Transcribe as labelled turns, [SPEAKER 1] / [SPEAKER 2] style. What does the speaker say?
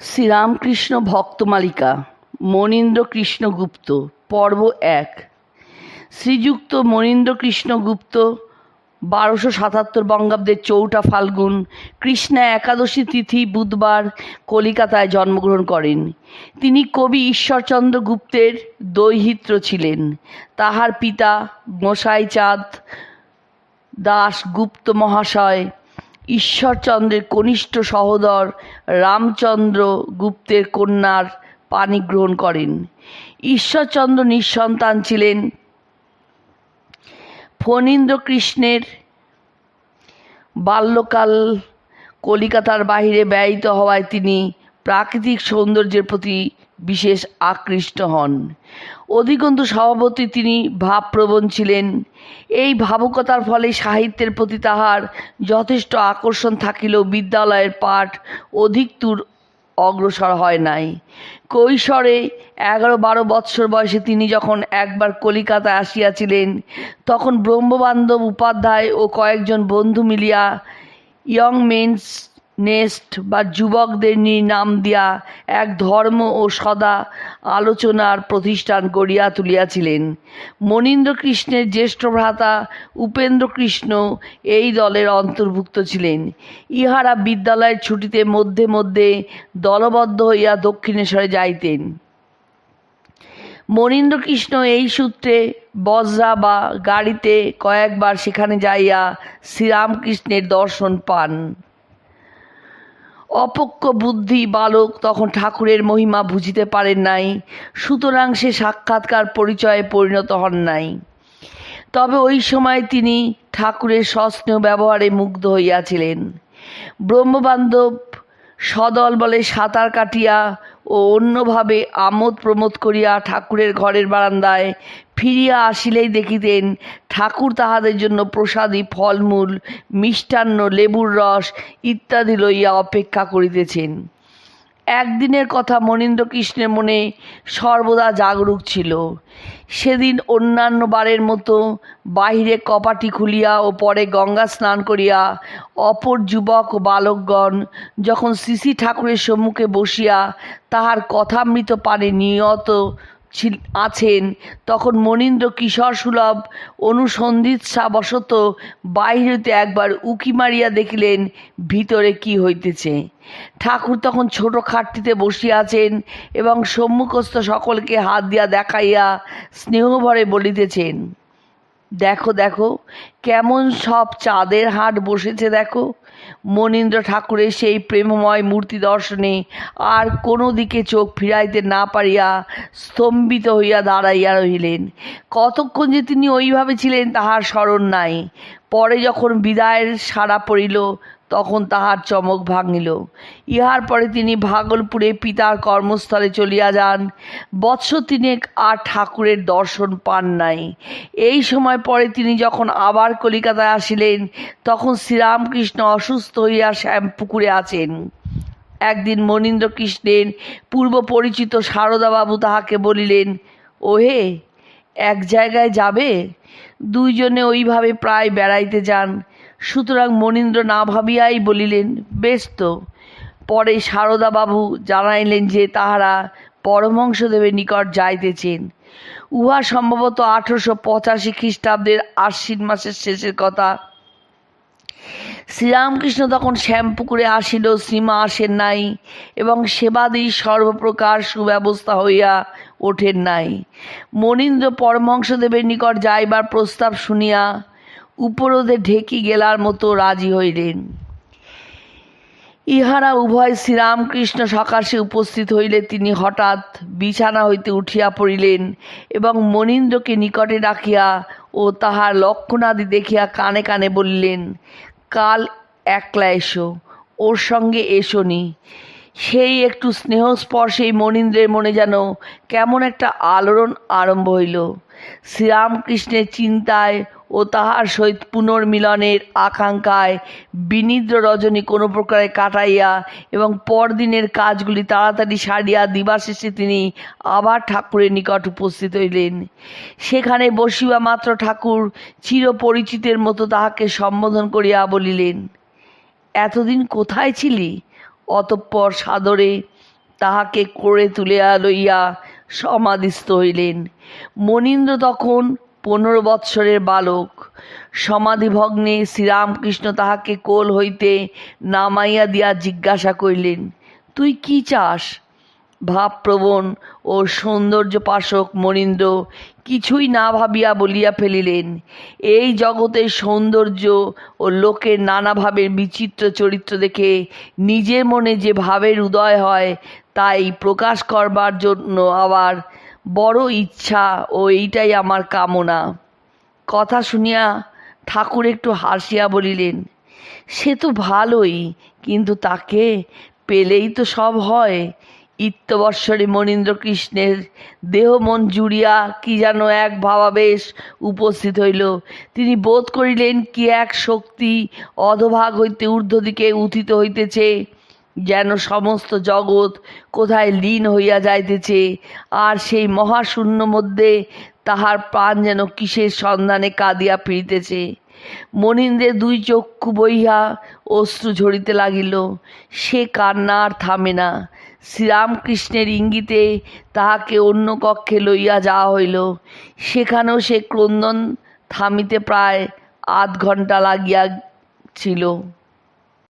[SPEAKER 1] শ্রীরামকৃষ্ণ ভক্তমালিকা মনীন্দ্র কৃষ্ণ গুপ্ত পর্ব এক। শ্রীযুক্ত মনীন্দ্র কৃষ্ণ গুপ্ত বারোশো সাতাত্তর বঙ্গাব্দের চৌঠা ফাল্গুন, কৃষ্ণা একাদশী তিথি বুধবার কলিকাতায় জন্মগ্রহণ করেন। তিনি কবি ঈশ্বরচন্দ্র গুপ্তের দৈহিত্র ছিলেন। তাহার পিতা গোসাই চাঁদ দাস গুপ্ত মহাশয় ঈশ্বরচন্দ্রের কনিষ্ঠ সহোদর রামচন্দ্র গুপ্তের কন্যার পানি গ্রহণ করেন। ঈশ্বরচন্দ্র নিঃসন্তান ছিলেন ফণীন্দ্র কৃষ্ণের বাল্যকাল কলিকাতার বাহিরে ব্যয়িত হওয়ায় তিনি প্রাকৃতিক সৌন্দর্যের প্রতি বিশেষ আকৃষ্ট হন। অধিকন্তু স্বভাবতই তিনি ভাবপ্রবণ ছিলেন। এই ভাবুকতার ফলে সাহিত্যের প্রতি তাহার যথেষ্ট আকর্ষণ থাকিলেও বিদ্যালয়ের পাঠ অধিকতর অগ্রসর হয় নাই। কৈশোরে এগারো বারো বৎসর বয়সে তিনি যখন একবার কলিকাতায় আসিয়াছিলেন, তখন ব্রহ্মবান্ধব উপাধ্যায় ও কয়েকজন বন্ধু মিলিয়া ইয়ং মেন্স নেস্ট বা যুবকদের নিয়ে নাম দিয়া এক ধর্ম ও সদা আলোচনার প্রতিষ্ঠান গড়িয়া তুলিয়াছিলেন। মনীন্দ্র কৃষ্ণের জ্যেষ্ঠ ভ্রাতা উপেন্দ্র কৃষ্ণ এই দলের অন্তর্ভুক্ত ছিলেন। ইহারা বিদ্যালয়ের ছুটিতে মধ্যে মধ্যে দলবদ্ধ হইয়া দক্ষিণেশ্বরে যাইতেন। মনীন্দ্র কৃষ্ণ এই সূত্রে বজ্রা বা গাড়িতে কয়েকবার সেখানে যাইয়া শ্রীরামকৃষ্ণের দর্শন পান। অপক্ষ বুদ্ধি বালক তখন ঠাকুরের মহিমা বুঝিতে পারেন নাই, সুতরাং সে সাক্ষাৎকার পরিচয়ে পরিণত হন নাই। তবে ওই সময় তিনি ঠাকুরের সস্নেহ ব্যবহারে মুগ্ধ হইয়াছিলেন। ব্রহ্মবান্ধব সদল বলে সাঁতার কাটিয়া ও অন্যভাবে আমোদ প্রমোদ করিয়া ঠাকুরের ঘরের বারান্দায় ফিরিয়া আসিলেই দেখিতেন ঠাকুর তাহাদের জন্য প্রসাদী, ফলমূল, মিষ্টান্ন, লেবুর রস ইত্যাদি লইয়া অপেক্ষা করিতেছেন। একদিনের কথা মনীন্দ্র কৃষ্ণের মনে সর্বদা জাগরুক ছিল। সেদিন অন্যান্য বারের মতো বাহিরে কপাটি খুলিয়া ও পরে গঙ্গা স্নান করিয়া অপর যুবক ও বালকগণ যখন শ্রী ঠাকুরের সম্মুখে বসিয়া তাহার কথামৃত পানে নিয়ত আছেন। তখন মনীন্দ্র কিশোর সুলভ অনুসন্ধিৎসাবশত বাহিরতে একবার উকি মারিয়া দেখিলেন, ভিতরে কি হইতেছে। ঠাকুর তখন ছোট খাটটিতে বসিয়াছেন এবং সম্মুখস্থ সকলকে হাত দিয়া দেখাইয়া স্নেহভরে বলিতেছেন দেখো দেখো, কেমন সব চাঁদের হাট বসেছে, দেখো। মনীন্দ্র ঠাকুরের সেই প্রেমময় মূর্তি দর্শনে আর কোনো দিকে চোখ ফিরাইতে না পারিয়া স্তম্ভিত হইয়া দাঁড়াইয়া রহিলেন। কতক্ষণ যে তিনি ওইভাবে ছিলেন তাহার স্মরণ নাই। পরে যখন বিদায়ের সাড়া পড়িল তখন তাহার চমক ভাঙিল। ইহার পরে তিনি ভাগলপুরে পিতার কর্মস্থলে চলিয়া যান। বৎস তিনেক আর ঠাকুরের দর্শন পান নাই। এই সময় পরে তিনি যখন আবার কলিকাতায় আসিলেন, তখন শ্রীরামকৃষ্ণ অসুস্থ হইয়া শ্যামপুকুরে আছেন। একদিন মনীন্দ্র কৃষ্ণের পূর্ব পরিচিত সারদাবাবু তাহাকে বলিলেন, ওহে, এক জায়গায় যাবে? দুইজনে ওইভাবে প্রায় বেড়াইতে যান। সুতরাং মনীন্দ্র না ভাবিয়াই বলিলেন, বেশ তো। পরে সারদাবাবু জানাইলেন যে তাহারা পরমহংসদেবের নিকট যাইতেছেন। উহা সম্ভবত আঠারোশো পঁচাশি খ্রিস্টাব্দের আশ্বিন মাসের শেষের কথা। শ্রীরামকৃষ্ণ তখন শ্যামপুকুরে আসিল শ্রীমা আসেন নাই এবং সেবাদি সর্বপ্রকার সুব্যবস্থা হইয়া ওঠেন নাই। মনীন্দ্র পরমহংসদেবের নিকট যাইবার প্রস্তাব শুনিয়া উপরোধে ঢেকি গেলার মতো রাজি হইলেন। ইহারা উভয় শ্রীরামকৃষ্ণ সকাশে উপস্থিত হইলে তিনি হঠাৎ বিছানা হইতে উঠিয়া পড়িলেন এবং মনীন্দ্রকে নিকটে রাখিয়া ও তাহার লক্ষণাদি দেখিয়া কানে কানে বলিলেন, কাল একলা এসো, ওর সঙ্গে এসোনি সেই একটু স্নেহ স্পর্শেই মনীন্দ্রের মনে যেন কেমন একটা আলোড়ন আরম্ভ হইল। শ্রীরামকৃষ্ণের চিন্তায় ও তাহার সহিত পুনর্মিলনের আকাঙ্ক্ষায় বিনিদ্র রজনী কোনো প্রকারে কাটাইয়া এবং পরদিনের কাজগুলি তাড়াতাড়ি সারিয়া দিবাশেষে তিনি আবার ঠাকুরের নিকট উপস্থিত হইলেন। সেখানে বসিবা মাত্র ঠাকুর চিরপরিচিতের মতো তাহাকে সম্বোধন করিয়া বলিলেন, এতদিন কোথায় ছিলি? অতঃপর সাদরে তাহাকে করে তুলিয়া লইয়া সমাধিস্থ হইলেন। মনীন্দ্র তখন পনেরো বৎসরের বালক। সমাধিভগ্নে শ্রীরামকৃষ্ণ তাহাকে কোল হইতে নামাইয়া দিয়া জিজ্ঞাসা করিলেন, তুই কি চাস? ভাবপ্রবণ ও সৌন্দর্যপাশক মনীন্দ্র, কিছুই না ভাবিয়া বলিয়া ফেলিলেন, এই জগতের সৌন্দর্য ও লোকের নানা ভাবের বিচিত্র চরিত্র দেখে নিজের মনে যে ভাবের উদয় হয়, তাই প্রকাশ করবার জন্য আবার বড় ইচ্ছা, ও এইটাই আমার কামনা। কথা শুনিয়া ঠাকুর একটু হাসিয়া বলিলেন, সে তো ভালোই, কিন্তু তাকে পেলেই তো সব হয়। ইত্যবৎসরে মনীন্দ্র কৃষ্ণের দেহ মন জুড়িয়া কি যেন এক ভাবাবেশ উপস্থিত হইল। তিনি বোধ করিলেন কি এক শক্তি অধভাগ হইতে ঊর্ধ্ব দিকে উথিত হইতেছে। যেন সমস্ত জগৎ কোথায় লীন হইয়া যাইতেছে, আর সেই মহাশূন্য মধ্যে তাহার প্রাণ যেন কিসের সন্ধানে কাঁদিয়া ফিরিতেছে। মনীন্দ্রের দুই চক্ষু বইয়া অশ্রু ঝরিতে লাগিল। সে কান্না আর থামে না। শ্রীরামকৃষ্ণের ইঙ্গিতে তাহাকে অন্য কক্ষে লইয়া যাওয়া হইল। সেখানেও সে ক্রন্দন থামিতে প্রায় আধ ঘণ্টা লাগিয়া ছিল